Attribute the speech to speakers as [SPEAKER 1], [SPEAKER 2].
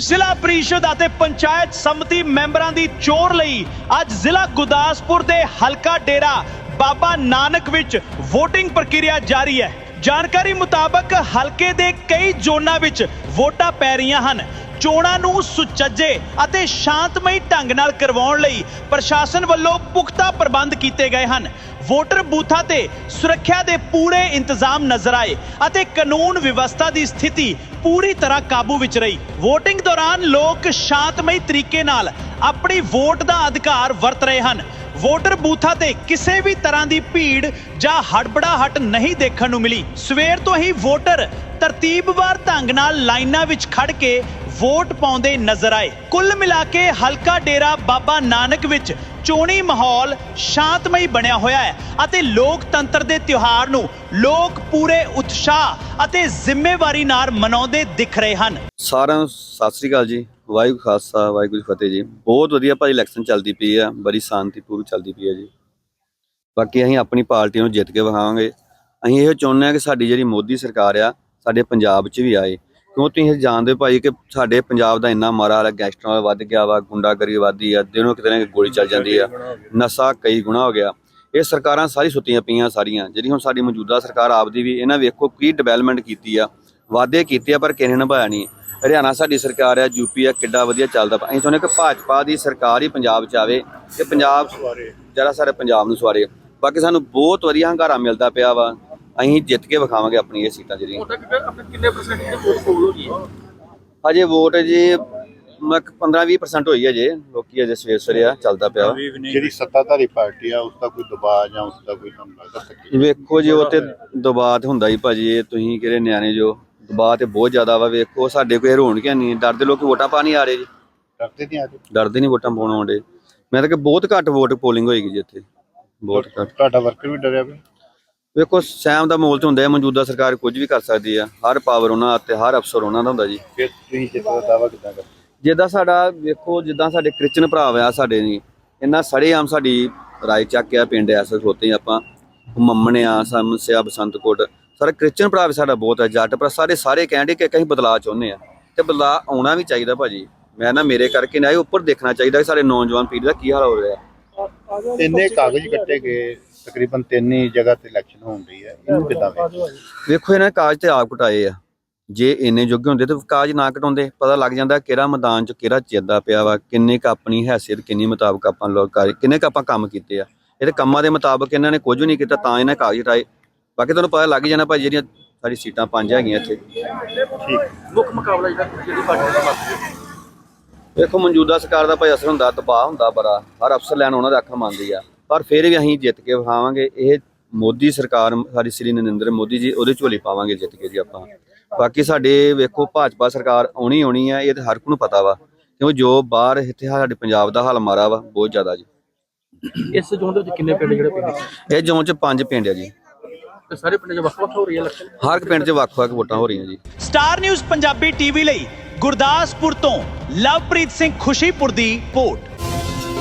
[SPEAKER 1] ਜ਼ਿਲ੍ਹਾ ਪ੍ਰੀਸ਼ਦ ਅਤੇ ਪੰਚਾਇਤ ਸਮਿਤੀ ਮੈਂਬਰਾਂ ਦੀ ਚੋਣ ਲਈ ਅੱਜ ਜ਼ਿਲ੍ਹਾ ਗੁਰਦਾਸਪੁਰ ਦੇ ਹਲਕਾ ਡੇਰਾ ਬਾਬਾ ਨਾਨਕ ਵਿੱਚ VOTING ਪ੍ਰਕਿਰਿਆ ਜਾਰੀ ਹੈ। ਜਾਣਕਾਰੀ ਮੁਤਾਬਕ ਹਲਕੇ ਦੇ ਕਈ ਜ਼ੋਨਾਂ ਵਿੱਚ ਵੋਟਾਂ ਪੈ ਰਹੀਆਂ ਹਨ। ਚੋਣਾਂ ਨੂੰ ਸੁਚੱਜੇ ਅਤੇ ਸ਼ਾਂਤਮਈ ਢੰਗ ਨਾਲ ਕਰਵਾਉਣ ਲਈ ਪ੍ਰਸ਼ਾਸਨ ਵੱਲੋਂ ਪੁਖਤਾ ਪ੍ਰਬੰਧ ਕੀਤੇ ਗਏ ਹਨ। ਵੋਟਰ ਬੂਥਾਂ ਤੇ ਸੁਰੱਖਿਆ ਦੇ ਪੂਰੇ ਇੰਤਜ਼ਾਮ ਨਜ਼ਰ ਆਏ ਅਤੇ ਕਾਨੂੰਨ ਵਿਵਸਥਾ ਦੀ ਸਥਿਤੀ ਪੂਰੀ ਤਰ੍ਹਾਂ ਕਾਬੂ ਵਿੱਚ ਰਹੀ। VOTING ਦੌਰਾਨ ਲੋਕ ਸ਼ਾਂਤਮਈ ਤਰੀਕੇ ਨਾਲ ਆਪਣੀ ਵੋਟ ਦਾ ਅਧਿਕਾਰ ਵਰਤ ਰਹੇ ਹਨ। ਵੋਟਰ ਬੂਥਾਂ ਤੇ ਕਿਸੇ ਵੀ ਤਰ੍ਹਾਂ ਦੀ ਭੀੜ ਜਾਂ ਹੜਬੜਾਹਟ ਨਹੀਂ ਦੇਖਣ ਨੂੰ ਮਿਲੀ। ਸਵੇਰ ਤੋਂ ਹੀ ਵੋਟਰ ਤਰਤੀਬਵਾਰ ਢੰਗ ਨਾਲ ਲਾਈਨਾਂ ਵਿੱਚ ਖੜ ਕੇ ਵੋਟ ਪਾਉਂਦੇ ਨਜ਼ਰ ਆਏ। ਕੁੱਲ ਮਿਲਾ ਕੇ ਹਲਕਾ ਡੇਰਾ ਬਾਬਾ ਨਾਨਕ ਵਿੱਚ ਚੋਣੀ ਮਾਹੌਲ ਸ਼ਾਂਤਮਈ ਬਣਿਆ ਹੋਇਆ ਹੈ ਅਤੇ ਲੋਕਤੰਤਰ ਦੇ ਤਿਉਹਾਰ ਨੂੰ ਲੋਕ ਪੂਰੇ ਉਤਸ਼ਾਹ ਅਤੇ ਜ਼ਿੰਮੇਵਾਰੀ ਨਾਲ ਮਨਾਉਂਦੇ ਦਿਖ ਰਹੇ ਹਨ।
[SPEAKER 2] ਸਾਰਿਆਂ ਨੂੰ ਸਤਿ ਸ੍ਰੀ ਅਕਾਲ ਜੀ। ਵਾਹਿਗੁਰੂ ਖਾਲਸਾ, ਵਾਹਿਗੁਰੂ ਫਤਿਹ ਜੀ। ਬਹੁਤ ਵਧੀਆ ਭਾਈ ਇਲੈਕਸ਼ਨ ਚੱਲਦੀ ਪਈ ਆ ਬੜੀ ਸ਼ਾਂਤੀਪੂਰਵਕ ਚੱਲਦੀ ਪਈ ਆ ਜੀ। ਬਾਕੀ ਅਸੀਂ ਆਪਣੀ ਪਾਰਟੀ ਨੂੰ ਜਿੱਤ ਕੇ ਵਿਖਾਵਾਂਗੇ। ਅਸੀਂ ਇਹ ਚਾਹੁੰਦੇ ਆ ਕਿ ਸਾਡੀ ਜਿਹੜੀ ਮੋਦੀ ਸਰਕਾਰ ਆ, ਸਾਡੇ ਪੰਜਾਬ 'ਚ ਵੀ ਆਏ। ਕਿਉਂ ਤੁਸੀਂ ਜਾਣਦੇ ਭਾਈ ਕਿ ਸਾਡੇ ਪੰਜਾਬ ਦਾ ਇੰਨਾ ਮਾਰਾ ਹਾਲ ਹੈ ਗੈਂਗਸਟਰਾਂ ਦਾ ਵੱਧ ਗਿਆ ਵਾ ਗੁੰਡਾਗਰੀ ਵਧਦੀ ਆ ਦਿਨੋਂ ਕਿਤੇ ਨਾ ਗੋਲੀ ਚੱਲ ਜਾਂਦੀ ਆ ਨਸ਼ਾ ਕਈ ਗੁਣਾ ਹੋ ਗਿਆ। ਇਹ ਸਰਕਾਰਾਂ ਸਾਰੀ ਸੁੱਤੀਆਂ ਪਈਆਂ ਸਾਰੀਆਂ ਜਿਹੜੀ ਹੁਣ ਸਾਡੀ ਮੌਜੂਦਾ ਸਰਕਾਰ ਆਪਦੀ ਵੀ ਇਹਨਾਂ ਵੇਖੋ ਕੀ ਡਿਵੈਲਪਮੈਂਟ ਕੀਤੀ ਆ ਵਾਅਦੇ ਕੀਤੇ ਆ ਪਰ ਕਿਸੇ ਨੇ ਨਿਭਾਇਆ ਨਹੀਂ। ਹਰਿਆਣਾ ਸਾਡੀ ਸਰਕਾਰ ਆ ਯੂਪੀ ਆ ਕਿੱਡਾ ਵਧੀਆ ਚੱਲਦਾ। ਅਸੀਂ ਚਾਹੁੰਦੇ ਕਿ ਭਾਜਪਾ ਦੀ ਸਰਕਾਰ ਹੀ ਪੰਜਾਬ 'ਚ ਆਵੇ ਤੇ ਪੰਜਾਬ ਜਰਾ ਸਾਰੇ ਪੰਜਾਬ ਨੂੰ ਸਵਾਰੇ। ਬਾਕੀ ਸਾਨੂੰ ਬਹੁਤ ਵਧੀਆ ਹੰਗਾਰਾ ਮਿਲਦਾ ਪਿਆ ਵਾ। ਅਸੀਂ ਜਿੱਤ ਕੇ ਵਿਖਾਵਾਂਗੇ ਆਪਣੀ ਇਹ ਸੀਟਾਂ ਜਿਹੜੀਆਂ।
[SPEAKER 3] ਕਿੰਨੇ ਪਰਸੈਂਟ ਦੀ ਵੋਟ ਹੋ ਗਈ ਹੈ?
[SPEAKER 2] ਅਜੇ ਵੋਟ ਜੀ ਮੈਂ 15-20% ਹੋਈ ਹੈ ਜੇ ਲੋਕੀ ਅਜੇ ਸਵੇਰ ਸਵੇਰੇ ਆ ਚੱਲਦਾ ਪਿਆ। ਵਾ।
[SPEAKER 4] ਜਿਹੜੀ ਸੱਤਾਧਾਰੀ ਪਾਰਟੀ ਆ ਉਸ ਦਾ ਕੋਈ ਦਬਾਅ ਜਾਂ ਉਸ ਦਾ ਕੋਈ ਤੁਹਾਨੂੰ ਲੱਗਦਾ ਧੱਕੇ
[SPEAKER 2] ਵੇਖੋ ਜੀ ਉਹ ਤੇ ਦਬਾਅ ਤੇ ਹੁੰਦਾ ਹੀ ਭਾਜੀ ਇਹ ਤੁਸੀਂ ਕਿਹੜੇ ਨਿਆਣੇ ਜੋ ਦਬਾਅ ਤੇ ਬਹੁਤ ਜ਼ਿਆਦਾ ਵਾ ਵੇਖੋ ਸਾਡੇ ਕੋਈ ਰੋਣ ਕਿਆ ਨਹੀਂ ਡਰਦੇ ਲੋਕ ਵੋਟਾਂ ਪਾ ਨਹੀਂ ਆ ਰਹੇ ਜੀ।
[SPEAKER 4] ਡਰਦੇ ਨਹੀਂ ਆਦੇ
[SPEAKER 2] ਡਰਦੇ ਨਹੀਂ ਵੋਟਾਂ ਪਾਉਣ ਆਉਂਦੇ। ਮੈਂ ਤਾਂ ਕਿ ਬਹੁਤ ਘੱਟ ਵੋਟ ਪੋਲਿੰਗ ਹੋਏਗੀ ਜੀ ਇੱਥੇ। ਬਹੁਤ ਘੱਟ
[SPEAKER 4] ਤੁਹਾਡਾ ਵਰਕਰ ਵੀ ਡਰਿਆ ਵੀ
[SPEAKER 2] ਵੇਖੋ ਸੈਮ ਦਾ ਮੋਲ ਤੇ ਹੁੰਦਾ ਹੈ ਮੌਜੂਦਾ ਸਰਕਾਰ ਕੁਝ ਵੀ ਕਰ ਸਕਦੀ ਆ। ਹਰ ਪਾਵਰ ਉਹਨਾਂ ਤੇ ਹਰ ਅਫਸਰ ਉਹਨਾਂ ਦਾ ਹੁੰਦਾ ਜੀ।
[SPEAKER 4] ਫਿਰ ਤੁਸੀਂ ਜਿੱਤ ਦਾ ਦਾਅਵਾ ਕਿੱਦਾਂ ਕਰਦੇ?
[SPEAKER 2] ਜਿੱਦਾਂ ਸਾਡਾ ਵੇਖੋ ਜਿੱਦਾਂ ਸਾਡੇ ਕ੍ਰਿਸਚਨ ਭਰਾ ਆ ਸਾਡੇ ਨਹੀਂ ਇਹਨਾਂ ਸੜੇ ਆਮ ਸਾਡੀ ਰਾਏ ਚੱਕ ਆ ਪਿੰਡ ਐਸ ਖੋਤੇ ਆਪਾਂ ਮੰਮਣ ਆ ਸਮਸਿਆ ਬਸੰਤਕੋਟ। ਸਾਰਾ ਕ੍ਰਿਸਚਨ ਭਰਾ ਵੀ ਸਾਡਾ ਬਹੁਤ ਹੈ ਜੱਟ ਪਰ ਸਾਰੇ ਸਾਰੇ ਕਹਿੰਦੇ ਕਿ ਅਸੀਂ ਬਦਲਾਅ ਚਾਹੁੰਦੇ ਆ। ਤੇ ਬਦਲਾਅ ਆਉਣਾ ਵੀ ਚਾਹੀਦਾ ਭਾਜੀ। ਮੈਂ ਨਾ ਮੇਰੇ ਕਰਕੇ ਨਾ ਇਹ ਉੱਪਰ ਦੇਖਣਾ ਚਾਹੀਦਾ ਕਿ ਸਾਡੇ ਨੌਜਵਾਨ ਪੀੜ੍ਹੀ ਦਾ ਕੀ ਹਾਲ ਹੋ ਰਿਹਾ।
[SPEAKER 4] ਇੰਨੇ ਕਾਗਜ਼ ਕੱਟੇ ਗਏ ਤਕਰੀਬਨ ਤਿੰਨ ਹੀ ਜਗ੍ਹਾ ਤੇ ਇਲੈਕਸ਼ਨ ਹੋਣ ਰਹੀ ਹੈ ਇਹਨੂੰ ਕਿੱਦਾਂ
[SPEAKER 2] ਵੇਖੋ ਇਹਨਾਂ ਨੇ ਕਾਗਜ਼ ਤੇ ਆਪ ਕਟਾਏ ਆ। ਜੇ ਇੰਨੇ ਜੋਗੇ ਹੁੰਦੇ ਤਾਂ ਕਾਗਜ਼ ਨਾ ਕਟਾਉਂਦੇ ਪਤਾ ਲੱਗ ਜਾਂਦਾ ਕਿਹੜਾ ਮੈਦਾਨ ਚ ਕਿਹੜਾ ਚਿੱਦਾ ਪਿਆ ਵਾ ਕਿੰਨੇ ਕ ਆਪਣੀ ਹੈਸੀਅਤ ਕਿੰਨੀ ਮੁਤਾਬਕ ਆਪਾਂ ਲੋਕ ਕਰ ਕਿੰਨੇ ਕ ਆਪਾਂ ਕੰਮ ਕੀਤੇ ਆ। ਇਹਦੇ ਕੰਮਾਂ ਦੇ ਮੁਤਾਬਕ ਇਹਨਾਂ ਨੇ ਕੁਝ ਵੀ ਨਹੀਂ ਕੀਤਾ ਤਾਂ ਇਹਨਾਂ ਕਾਗਜ਼ ਹਟਾਏ ਬਾਕੀ ਤੁਹਾਨੂੰ ਪਤਾ ਲੱਗ ਜਾਣਾ ਭਾਈ ਜਿਹੜੀਆਂ ਸਾਡੀ ਸੀਟਾਂ ਪੰਜ ਹੈਗੀਆਂ ਇੱਥੇ।
[SPEAKER 3] ਮੁੱਖ ਮੁਕਾਬਲਾ ਜਿਹੜਾ ਜਿਹੜੀ ਪਾਰਟੀ ਦਾ ਮੱਤ
[SPEAKER 2] ਵੇਖੋ ਮੌਜੂਦਾ ਸਰਕਾਰ ਦਾ ਭਾਈ ਅਸਰ ਹੁੰਦਾ ਦਬਾਅ ਹੁੰਦਾ ਬੜਾ। ਹਰ ਅਫਸਰ ਲੈਣ ਉਹਨਾਂ ਦਾ ਅੱਖਾਂ ਮੰਨਦੀ ਆ। ਪਰ ਫਿਰ ਵੀ ਅਸੀਂ ਜਿੱਤ ਕੇ ਵਿਖਾਵਾਂਗੇ। ਇਹ ਮੋਦੀ ਸਰਕਾਰ ਸਾਡੀ ਸ੍ਰੀ ਨਰਿੰਦਰ ਮੋਦੀ ਜੀ ਉਹਦੇ ਝੋਲੀ ਪਾਵਾਂਗੇ ਜਿੱਤ ਕੇ ਜੀ ਆਪਾਂ। ਬਾਕੀ ਸਾਡੇ ਵੇਖੋ ਭਾਜਪਾ ਸਰਕਾਰ ਆਉਣੀ ਆਉਣੀ ਆ ਇਹ ਤੇ ਹਰ ਇੱਕ ਨੂੰ ਪਤਾ ਵਾ। ਕਿਉਂ ਜੋ ਬਾਹਰ ਇੱਥੇ ਸਾਡੇ ਪੰਜਾਬ ਦਾ ਹਾਲ ਮਾਰਾ ਵਾ ਬਹੁਤ ਜ਼ਿਆਦਾ ਜੀ।
[SPEAKER 3] ਇਸ ਜ਼ੋਨ ਦੇ ਵਿੱਚ ਕਿੰਨੇ ਪਿੰਡ ਜਿਹੜੇ ਪਿੰਡ
[SPEAKER 2] ਇਹ ਜ਼ੋਨ ਚ ਪੰਜ ਪਿੰਡ ਆ ਜੀ।
[SPEAKER 3] ਤੇ ਸਾਰੇ ਪਿੰਡਾਂ 'ਚ ਵੱਖ-ਵੱਖ ਹੋ ਰਹੀ ਹੈ ਇਲੈਕਸ਼ਨ
[SPEAKER 2] ਹਰ ਇੱਕ ਪਿੰਡ 'ਚ ਵੱਖ-ਵੱਖ ਵੋਟਾਂ ਹੋ ਰਹੀਆਂ ਜੀ।
[SPEAKER 1] ਸਟਾਰ ਨਿਊਜ਼ ਪੰਜਾਬੀ ਟੀਵੀ ਲਈ ਗੁਰਦਾਸਪੁਰ ਤੋਂ ਲਵਪ੍ਰੀਤ ਸਿੰਘ ਖੁਸ਼ੀਪੁਰ ਦੀ ਰਿਪੋਰਟ।